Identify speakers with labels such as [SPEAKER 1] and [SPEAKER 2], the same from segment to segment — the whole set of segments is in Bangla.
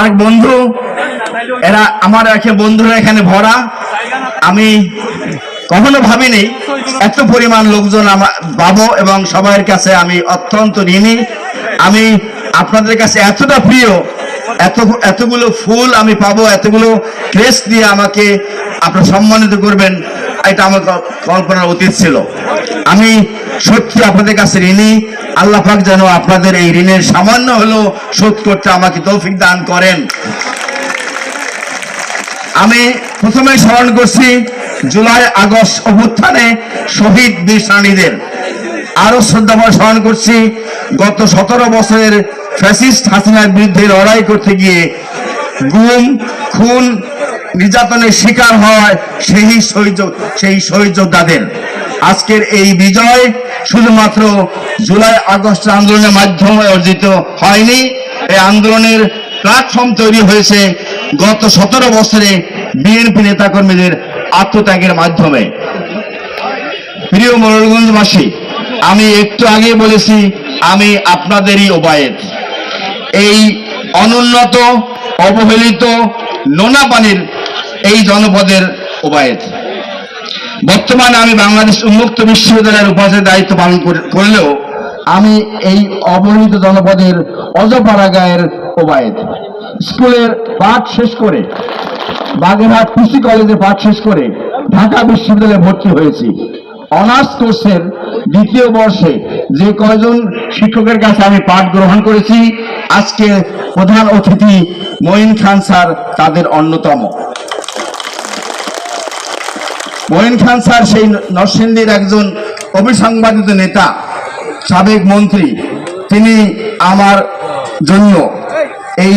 [SPEAKER 1] আর বন্ধু, এরা আমার একে বন্ধুরা এখানে ভরা। আমি কখনো ভাবিনি এত পরিমাণ লোকজন আমার পাবো এবং সবার কাছে আমি অত্যন্ত ঋণী। আমি আপনাদের কাছে এতটা প্রিয়, এত, এতগুলো ফুল আমি পাবো, এতগুলো ক্রেস দিয়ে আমাকে আপনারা সম্মানিত করবেন, এটা আমার কল্পনার অতীত ছিল। আমি সত্যি আপনাদের কাছে ঋণী। আল্লাহ পাক যেন আপনাদের এই ঋণের সামান্য হলেও শোধ করতে আমাকে তৌফিক দান করেন। আমি প্রথমে স্মরণ করছি, জুলাই আগস্ট অভ্যুত্থানে শহীদ বীর প্রাণীদের আরও শ্রদ্ধাভরে স্মরণ করছি, গত সতেরো বছরের ফ্যাসিস্ট হাসিনার বিরুদ্ধে লড়াই করতে গিয়ে গুম, খুন, নির্যাতনের শিকার হয় সেই শহীদ সেই শহীদ যোদ্ধাদের আজকের এই বিজয় শুধুমাত্র জুলাই আগস্ট আন্দোলনের মাধ্যমে অর্জিত হয়নি। এই আন্দোলনের প্ল্যাটফর্ম তৈরি হয়েছে গত সতেরো বছরে বিএনপি নেতাকর্মীদের আত্মত্যাগের মাধ্যমে। প্রিয় মোরলগঞ্জবাসী আমি একটু আগে বলেছি, আমি আপনাদেরই ওবায়েত এই অনুন্নত, অবহেলিত নোনা পানির এই জনপদের ওবায়েত বর্তমানে আমি বাংলাদেশ উন্মুক্ত বিশ্ববিদ্যালয়ের উপাচার্যের দায়িত্ব পালন করলেও আমি এই অবহেলিত জনপদের অজপাড়া গায়ের ওবায়েত স্কুলের পাঠ শেষ করে, বাগেরহাট কৃষি কলেজে পাঠ শেষ করে ঢাকা বিশ্ববিদ্যালয়ে ভর্তি হয়েছি। অনার্স কোর্সের দ্বিতীয় বর্ষে যে কয়জন শিক্ষকের কাছে আমি পাঠ গ্রহণ করেছি, আজকে প্রধান অতিথি মঈন খান স্যার, তাদের অন্যতম। মঈন খান স্যার সেই নরসিংদীর একজন অবিসংবাদিত নেতা সাবেক মন্ত্রী তিনি আমার জন্য এই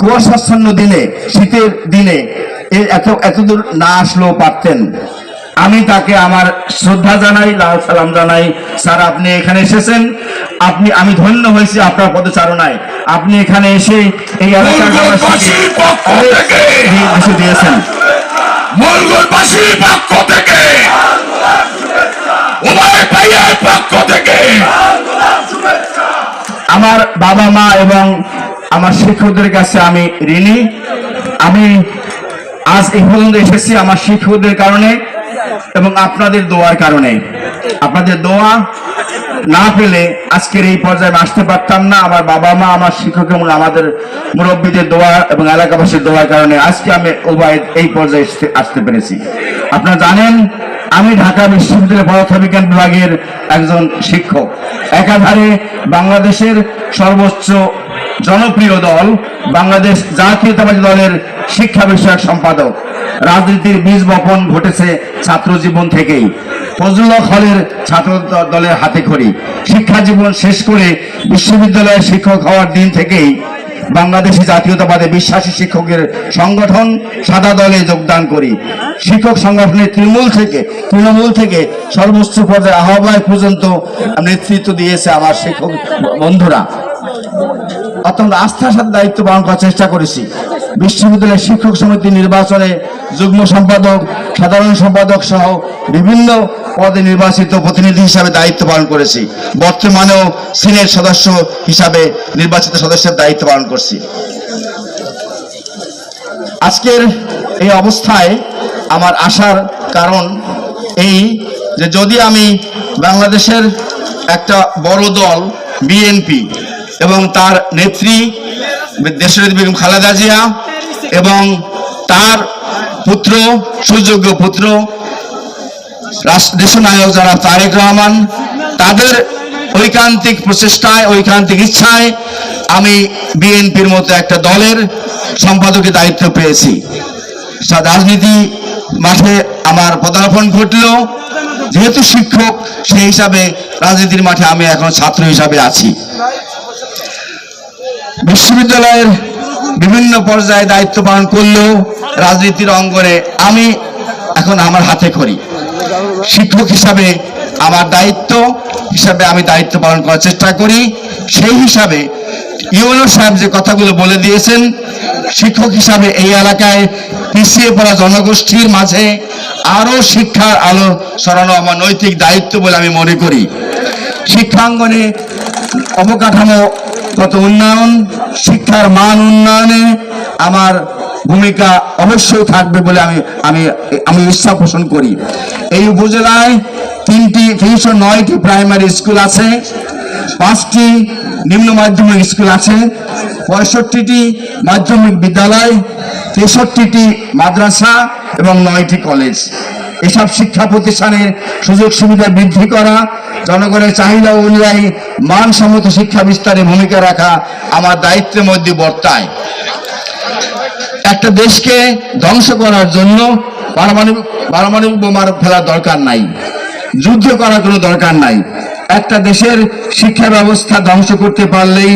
[SPEAKER 1] কুয়াশাচ্ছন্ন দিনে শীতের দিনে এত এতদূর না আসলেও পারতেন। আমি তাকে আমার শ্রদ্ধা জানাই লাল সালাম জানাই। স্যার আপনি এখানে এসেছেন। আপনি আমি ধন্য হয়েছি আপনার পদচারণায়। আপনি এখানে এসে এই। কিছু দিয়েছেন।
[SPEAKER 2] মঙ্গলবাসীর পক্ষ থেকে। উভয় ভাইয়ের পক্ষ থেকে।
[SPEAKER 1] আমার বাবা মা এবং আমার শিক্ষকদের কাছে আমি ঋণী। আমি আজ এই পর্যন্ত এসেছি আমার শিক্ষকদের কারণে এবং আপনাদের দোয়ার কারণে। আপনাদের দোয়া না পেলে আজকের এই পর্যায়ে আসতে পারতাম না। আমার বাবা মা, আমার শিক্ষক এবং আমাদের মুরব্বীদের দোয়া এবং এলাকাবাসীর দোয়ার কারণে আজকে আমি উভয় এই পর্যায়ে আসতে পেরেছি। আপনারা জানেন, আমি ঢাকা বিশ্ববিদ্যালয় পদার্থবিজ্ঞান বিভাগের একজন শিক্ষক। একাধারে বাংলাদেশের সর্বোচ্চ জনপ্রিয় দল বাংলাদেশ জাতীয়তাবাদী দলের শিক্ষা বিষয়ক সম্পাদক। রাজনীতির বীজ বপন ঘটেছে ছাত্র জীবন থেকেই। ফজলুল হক হলের ছাত্র দলের হাতে খড়ি। শিক্ষা জীবন শেষ করে বিশ্ববিদ্যালয়ের শিক্ষক হওয়ার দিন থেকেই বাংলাদেশি জাতীয়তাবাদে বিশ্বাসী শিক্ষকের সংগঠন সাদা দলে যোগদান করি। শিক্ষক সংগঠনের তৃণমূল থেকে তৃণমূল থেকে সর্বোচ্চ পর্যায়ে আহ্বায়ক পর্যন্ত নেতৃত্ব দিয়েছে আমার শিক্ষক বন্ধুরা। অত্যন্ত আস্থার সাথে দায়িত্ব পালন করার চেষ্টা করেছি। বিশ্ববিদ্যালয়ের শিক্ষক সমিতি নির্বাচনে যুগ্ম সম্পাদক, সাধারণ সম্পাদক সহ বিভিন্ন পদে নির্বাচিত প্রতিনিধি হিসাবে দায়িত্ব পালন করেছি। বর্তমানেও সিনেট সদস্য হিসাবে নির্বাচিত সদস্যের দায়িত্ব পালন করছি। আজকের এই অবস্থায় আমার আসার কারণ এই যে যদি আমি বাংলাদেশের একটা বড় দল, বিএনপি, এবং তার নেত্রী দেশের বেগম খালেদা জিয়া এবং তার পুত্র, সুযোগ্য পুত্র দেশনায়ক যারা তারেক রহমান, তাদের ঐকান্তিক প্রচেষ্টায়, ঐকান্তিক ইচ্ছায় আমি বিএনপির মতো একটা দলের সম্পাদকের দায়িত্ব পেয়েছি। রাজনীতি মাঠে আমার পদার্পণ ঘটলো। যেহেতু শিক্ষক, সেই হিসাবে রাজনীতির মাঠে আমি এখন ছাত্র হিসাবে আছি। বিশ্ববিদ্যালয়ের বিভিন্ন পর্যায়ে দায়িত্ব পালন করলেও রাজনীতির অঙ্গনে আমি এখন আমার হাতে করি শিক্ষক হিসাবে আমার দায়িত্ব হিসাবে আমি দায়িত্ব পালন করার চেষ্টা করি। সেই হিসাবে ইউনো সাহেব যে কথাগুলো বলে দিয়েছেন, শিক্ষক হিসাবে এই এলাকায় পিছিয়ে পড়া জনগোষ্ঠীর মাঝে আরও শিক্ষার আলো ছড়ানো আমার নৈতিক দায়িত্ব বলে আমি মনে করি। শিক্ষাঙ্গনে অবকাঠামোগত উন্নয়ন, শিক্ষার মান উন্নয়নে আমার ভূমিকা অবশ্যই থাকবে বলে আমি আমি আমি ইচ্ছা পোষণ করি। এই উপজেলায় তিনটি, তিনশো নয়টি প্রাইমারি স্কুল আছে, পাঁচটি নিম্ন মাধ্যমিক স্কুল আছে, পঁয়ষট্টিটি মাধ্যমিক বিদ্যালয়, তেষট্টিটি মাদ্রাসা এবং নয়টি কলেজ এসব শিক্ষা প্রতিষ্ঠানের সুযোগ সুবিধা বৃদ্ধি করা, জনগণের চাহিদা অনুযায়ী মানসম্মত শিক্ষা বিস্তারে ভূমিকা রাখা আমার দায়িত্বের মধ্যে বর্তায়। একটা দেশকে ধ্বংস করার জন্য পারমাণবিক পারমাণবিক বোমার ফেলার দরকার নাই। যুদ্ধ করার কোনো দরকার নাই। একটা দেশের শিক্ষা ব্যবস্থা ধ্বংস করতে পারলেই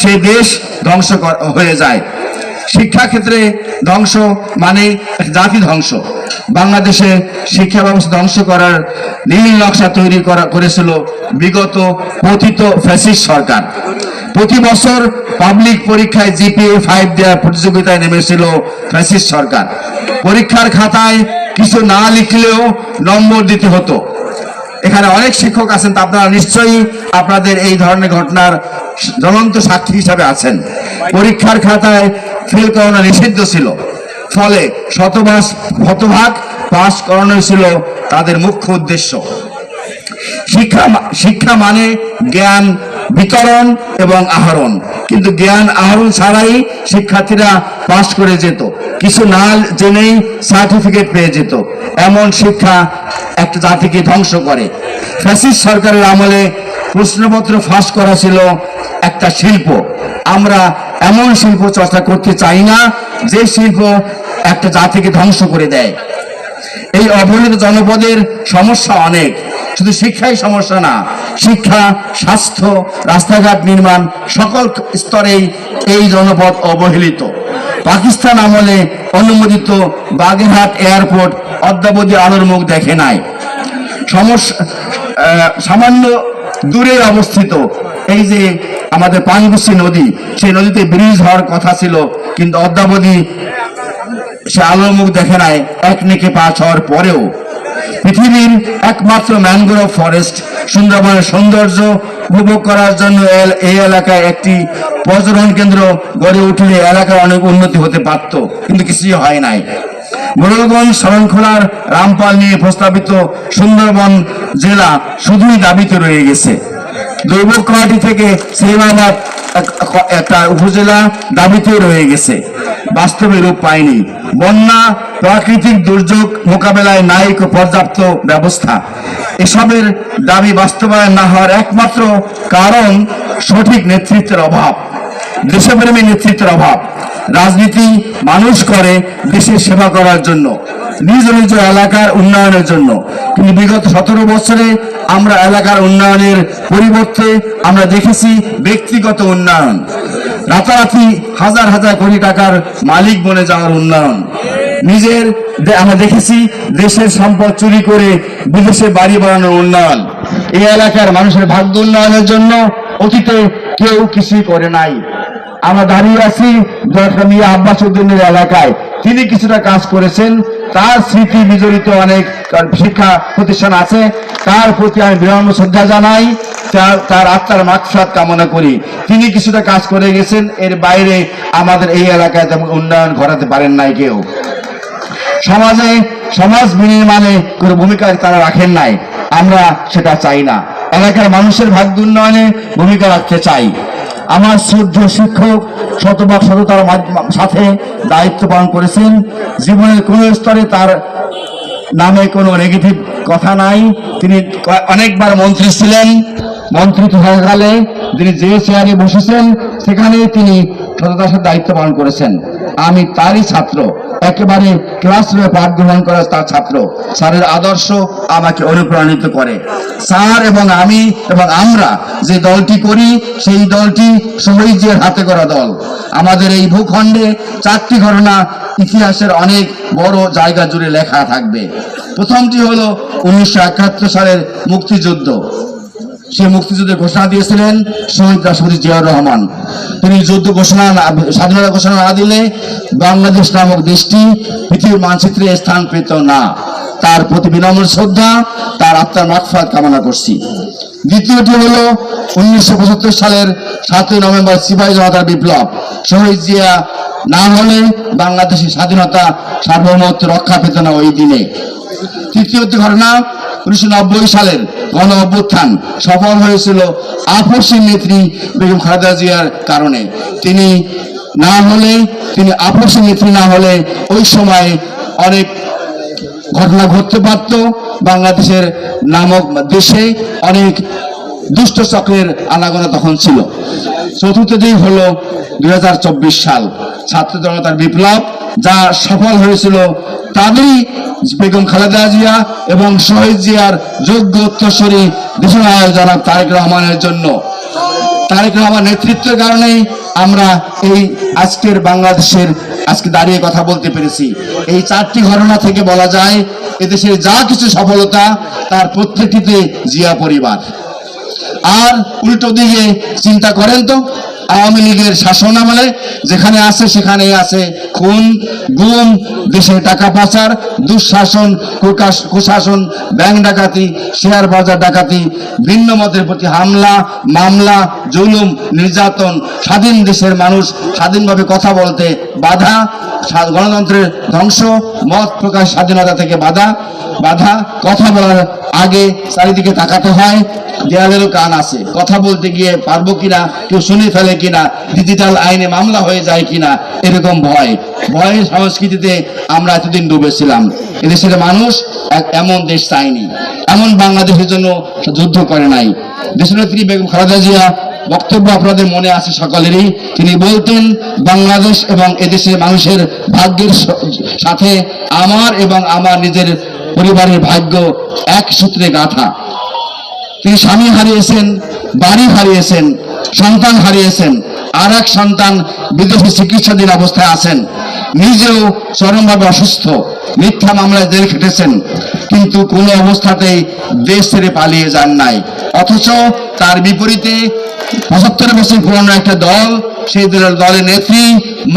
[SPEAKER 1] সে দেশ ধ্বংস হয়ে যায়। শিক্ষা ক্ষেত্রে ধ্বংস মানে জাতি ধ্বংস। বাংলাদেশে শিক্ষা ব্যবস্থা ধ্বংস করার নীল নকশা তৈরি করা, করেছিল বিগত পতিত ফ্যাসিস্ট সরকার। প্রতি বছর পাবলিক পরীক্ষায় জিপিএ ফাইভ দেওয়ার প্রতিযোগিতায় নেমেছিল ফ্যাসিস্ট সরকার। পরীক্ষার খাতায় কিছু না লিখলেও নম্বর দিতে হতো। এখানে অনেক শিক্ষক আছেন, তা আপনারা নিশ্চয়ই আপনাদের এই ধরনের ঘটনার জ্বলন্ত সাক্ষী হিসাবে আছেন। পরীক্ষার খাতায় ফেল করানো নিষিদ্ধ ছিল। ফলে শতভাগ শতভাগ পাস করানো ছিল তাদের মুখ্য উদ্দেশ্য। শিক্ষা শিক্ষা মানে জ্ঞান বিতরণ এবং আহরণ। কিন্তু জ্ঞান আহরণ ছাড়াই শিক্ষার্থীরা পাশ করে যেত। কিছু না জেনেই সার্টিফিকেট পেয়ে যেত। এমন শিক্ষা একটা জাতিকে ধ্বংস করে। ফ্যাসিস্ট সরকারের আমলে প্রশ্নপত্র ফাঁস করা ছিল একটা শিল্প। আমরা এমন শিল্প চর্চা করতে চাই না, যে শিল্প একটা জাতিকে ধ্বংস করে দেয়। এই অবহেলিত জনপদের সমস্যা অনেক। শুধু শিক্ষাই সমস্যা না, শিক্ষা, স্বাস্থ্য, রাস্তাঘাট নির্মাণ, সকল স্তরেই এই জনপদ অবহেলিত। পাকিস্তান আমলে অনুমোদিত বাগেরহাট এয়ারপোর্ট অদ্যাবধি আলোর মুখ দেখে নাই। সমস্যা সামান্য দূরে অবস্থিত। এই যে আমাদের পানগুসি নদী, সেই নদীতে ব্রিজ হওয়ার কথা ছিল, কিন্তু অদ্যাবধি সে আলোর মুখ দেখে নাই। এক নেকে পাঁচ হওয়ার পরেও পৃথিবীর একমাত্র ম্যানগ্রোভ ফরেস্ট, সুন্দরবনের সৌন্দর্য উপভোগ করার জন্য এই এলাকায় একটি পর্যটন কেন্দ্র গড়ে উঠলে এলাকার অনেক উন্নতি হতে পারত, কিন্তু কিছুই হয় নাই। মোড়লগঞ্জ শরণখোলার রামপাল নিয়ে প্রস্তাবিত সুন্দরবন জেলা শুধুই দাবিতে রয়ে গেছে। দৈবকাটি থেকে সেবাবাদ একটা উপজেলা দাবিতে রয়ে গেছে। বাস্তবে রূপ পায়নি। বন্যা, প্রাকৃতিক দুর্যোগ মোকাবেলায় নাই কো পর্যাপ্ত ব্যবস্থা। এসবের দাবি বাস্তবায়ন না হওয়ার একমাত্র কারণ সঠিক নেতৃত্বের অভাব। দেশপ্রেমী নেতৃত্বের অভাব। রাজনীতি মানুষ করে দেশের সেবা করার জন্য। নিজ নিজ এলাকার উন্নয়নের জন্য। কিন্তু বিগত সতেরো বছরে আমরা এলাকার উন্নয়নের পরিবর্তে আমরা দেখেছি ব্যক্তিগত উন্নয়ন। রাতারাতি হাজার হাজার কোটি টাকার মালিক বনে যাওয়ার উন্নয়ন। নিজের আমরা দেখেছি দেশের সম্পদ চুরি করে বিদেশে বাড়ি বানানোর উন্নয়ন। এই এলাকার মানুষের ভাগ্য উন্নয়নের জন্য অতীতে কেউ কিছুই করে নাই। আমরা দাঁড়িয়ে আছি মিয়া আব্বাস উদ্দিনের এলাকায়। তিনি কিছুটা কাজ করেছেন তার স্মৃতি বিজড়িত অনেক শিক্ষা প্রতিষ্ঠান আছে, তার প্রতি আমি বিনম্র শ্রদ্ধা জানাই, তার তার আত্মার মাকসাদ কামনা করি। তিনি কিছুটা কাজ করে গেছেন, এর বাইরে আমাদের এই এলাকায় তেমন উন্নয়ন ঘটাতে পারেন নাই কেউ। সমাজে, সমাজ বিনির্মাণে কোনো ভূমিকা তারা রাখেন নাই, আমরা সেটা চাই না। এলাকার মানুষের ভাগ্য উন্নয়নে ভূমিকা রাখতে চাই। আমার শ্রদ্ধ শিক্ষক শতভাগ সততার তার সাথে দায়িত্ব পালন করেছেন। জীবনের কোন স্তরে তার নামে কোনো নেগেটিভ কথা নাই। তিনি অনেকবার মন্ত্রী ছিলেন মন্ত্রী থাকাকালে তিনি যে চেয়ারে বসেছেন সেখানে তিনি সততার সাথে দায়িত্ব পালন করেছেন। আমি তারই ছাত্র। একেবারে ক্লাসরুমে পাঠ গ্রহণ করা তার ছাত্র। স্যারের আদর্শ আমাকে অনুপ্রাণিত করে। স্যার এবং আমি এবং আমরা যে দলটি করি, সেই দলটি শহীদের হাতে করা দল। আমাদের এই ভূখণ্ডে চারটি ঘটনা ইতিহাসের অনেক বড় জায়গা জুড়ে লেখা থাকবে। প্রথমটি হলো উনিশশো একাত্তর সালের মুক্তিযুদ্ধ। সে মুক্তিযুদ্ধের ঘোষণা দিয়েছিলেন শহীদ রাষ্ট্রপতি জিয়াউর রহমান। তিনি যুদ্ধ ঘোষণা স্বাধীনতা ঘোষণা না দিলে বাংলাদেশ নামক দেশটি পৃথিবীর মানচিত্রে স্থান পেত না। তার প্রতি বিনম্র শ্রদ্ধা, তার আত্মার মাকফাত কামনা করছি। দ্বিতীয়টি হলো উনিশশো সালের সাতই নভেম্বর সিপাহী জনতার বিপ্লব। শহীদ জিয়া না হলে বাংলাদেশের স্বাধীনতা সার্বভৌমত্ব রক্ষা পেত না ওই দিনে। তৃতীয়টি ঘটনা উনিশশো নব্বই সালের গণ অভ্যুত্থান সফল হয়েছিল আপসী নেত্রী বেগম খালেদা জিয়ার কারণে। তিনি না হলে, তিনি আপসী নেত্রী না হলে ওই সময় অনেক ঘটনা ঘটতে পারত। বাংলাদেশের নামক দেশে অনেক দুষ্ট চক্রের আনাগোনা তখন ছিল। চতুর্থটি হলো দু হাজার চব্বিশ সাল। ছাত্র জনতার বিপ্লব যা সফল হয়েছিল তাদেরই বেগম খালেদা জিয়া এবং শহীদ জিয়ার যোগ্য উত্তরসূরি দেশনায়ক জনাব তারেক রহমানের জন্য। তারেক রহমান নেতৃত্বের কারণেই আমরা এই আজকের বাংলাদেশের, আজকে দাঁড়িয়ে কথা বলতে পেরেছি। এই চারটি ঘটনা থেকে বলা যায়, এদেশের যা কিছু সফলতা তার প্রত্যেকটিতে জিয়া পরিবার। আর উল্টো দিকে চিন্তা করেন তো আওয়ামী লীগের শাসন আমলে যেখানে আছে, সেখানেই আছে খুন, গুম, দেশের টাকা পাচার, দুঃশাসন কুশাসন, ব্যাংক ডাকাতি, শেয়ার বাজার ডাকাতি, ভিন্ন মতের প্রতি হামলা, মামলা, জুলুম, নির্যাতন, স্বাধীন দেশের মানুষ স্বাধীনভাবে কথা বলতে বাধা গণতন্ত্রের ধ্বংস, মত প্রকাশ স্বাধীনতা থেকে বাধা। বাধা, কথা বলার আগে চারিদিকে তাকাতে হয়, দেয়ালেরও কান আছে। কথা বলতে গিয়ে পারব কিনা, কেউ শুনে ফেলে কিনা ডিজিটাল আইনে মামলা হয়ে যায় কিনা, এরকম ভয়। ভয়ের সংস্কৃতিতে আমরা এতদিন ডুবেছিলাম। এদেশের মানুষ এক এমন দেশ চায়নি। এমন বাংলাদেশের জন্য যুদ্ধ করে নাই। দেশনেত্রী বেগম খালেদা জিয়া, বক্তব্য আপনাদের মনে আছে সকলেরই। তিনি বলতেন, বাংলাদেশ এবং এদেশের মানুষের ভাগ্যের সাথে আমার এবং আমার নিজের পরিবারের ভাগ্য এক সূত্রে গাঁথা। তিনি স্বামী হারিয়েছেন, বাড়ি হারিয়েছেন, সন্তান হারিয়েছেন, আর এক সন্তান বিদেশে চিকিৎসাধীন অবস্থায় আছেন। নিজেও চরমভাবে অসুস্থ, মিথ্যা মামলায় জেল খেটেছেন, কিন্তু কোনো অবস্থাতেই দেশ ছেড়ে পালিয়ে যান নাই। অথচ তার বিপরীতে পঁচাত্তর বছর পুরনো একটা দল, সেই দলের দলের নেত্রী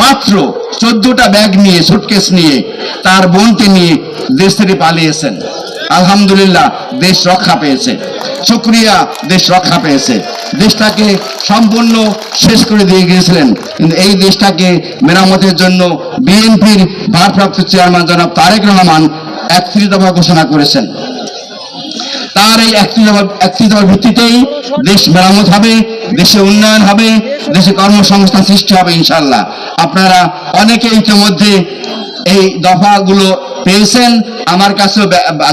[SPEAKER 1] মাত্র চোদ্দটা ব্যাগ নিয়ে সুটকেস নিয়ে, তার বোনকে নিয়ে দেশ থেকে পালিয়েছেন। আলহামদুলিল্লাহ, দেশ রক্ষা পেয়েছে। শুক্রিয়া, দেশ রক্ষা পেয়েছে। দেশটাকে সম্পূর্ণ শেষ করে দিয়ে গিয়েছিলেন। কিন্তু এই দেশটাকে মেরামতের জন্য বিএনপির ভারপ্রাপ্ত চেয়ারম্যান জনাব তারেক রহমান একত্রিশ দফা ঘোষণা করেছেন। তার এই একত্রিতার ভিত্তিতেই দেশ মেরামত হবে, দেশে উন্নয়ন হবে, দেশে কর্মসংস্থান সৃষ্টি হবে ইনশাল্লাহ আপনারা অনেকে ইতিমধ্যে এই দফাগুলো পেয়েছেন। আমার কাছেও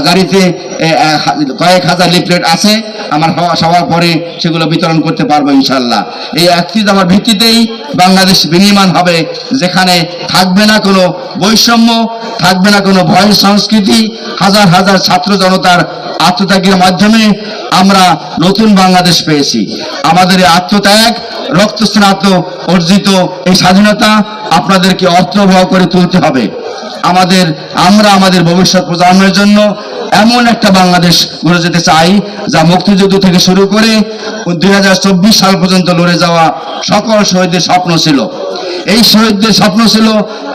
[SPEAKER 1] গাড়িতে কয়েক হাজার লিফলেট আছে। আমার সবার পরে সেগুলো বিতরণ করতে পারব ইনশাল্লাহ এই দফার ভিত্তিতেই বাংলাদেশ বিনির্মাণ হবে, যেখানে থাকবে না কোনো বৈষম্য, থাকবে না কোনো ভয় সংস্কৃতি, হাজার হাজার ছাত্র জনতার আত্মত্যাগের মাধ্যমে আমরা নতুন বাংলাদেশ পেয়েছি। আমাদের এই আত্মত্যাগ, রক্তস্নাত, অর্জিত এই স্বাধীনতা আপনাদেরকে অর্থবহ করে তুলতে হবে। আমাদের, আমরা আমাদের ভবিষ্যৎ প্রজন্মের জন্য এমন একটা বাংলাদেশ গড়ে যেতে চাই, যা মুক্তিযুদ্ধ থেকে শুরু করে দুই সাল পর্যন্ত লড়ে যাওয়া সকল শহীদের স্বপ্ন ছিল। এই শহীদদের স্বপ্ন ছিল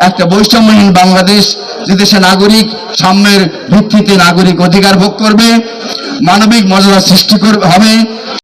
[SPEAKER 1] একটা বৈষম্যহীন বাংলাদেশ, যে দেশে নাগরিক সাম্যের ভিত্তিতে নাগরিক অধিকার ভোগ করবে, মানবিক মর্যাদা সৃষ্টি করবে হবে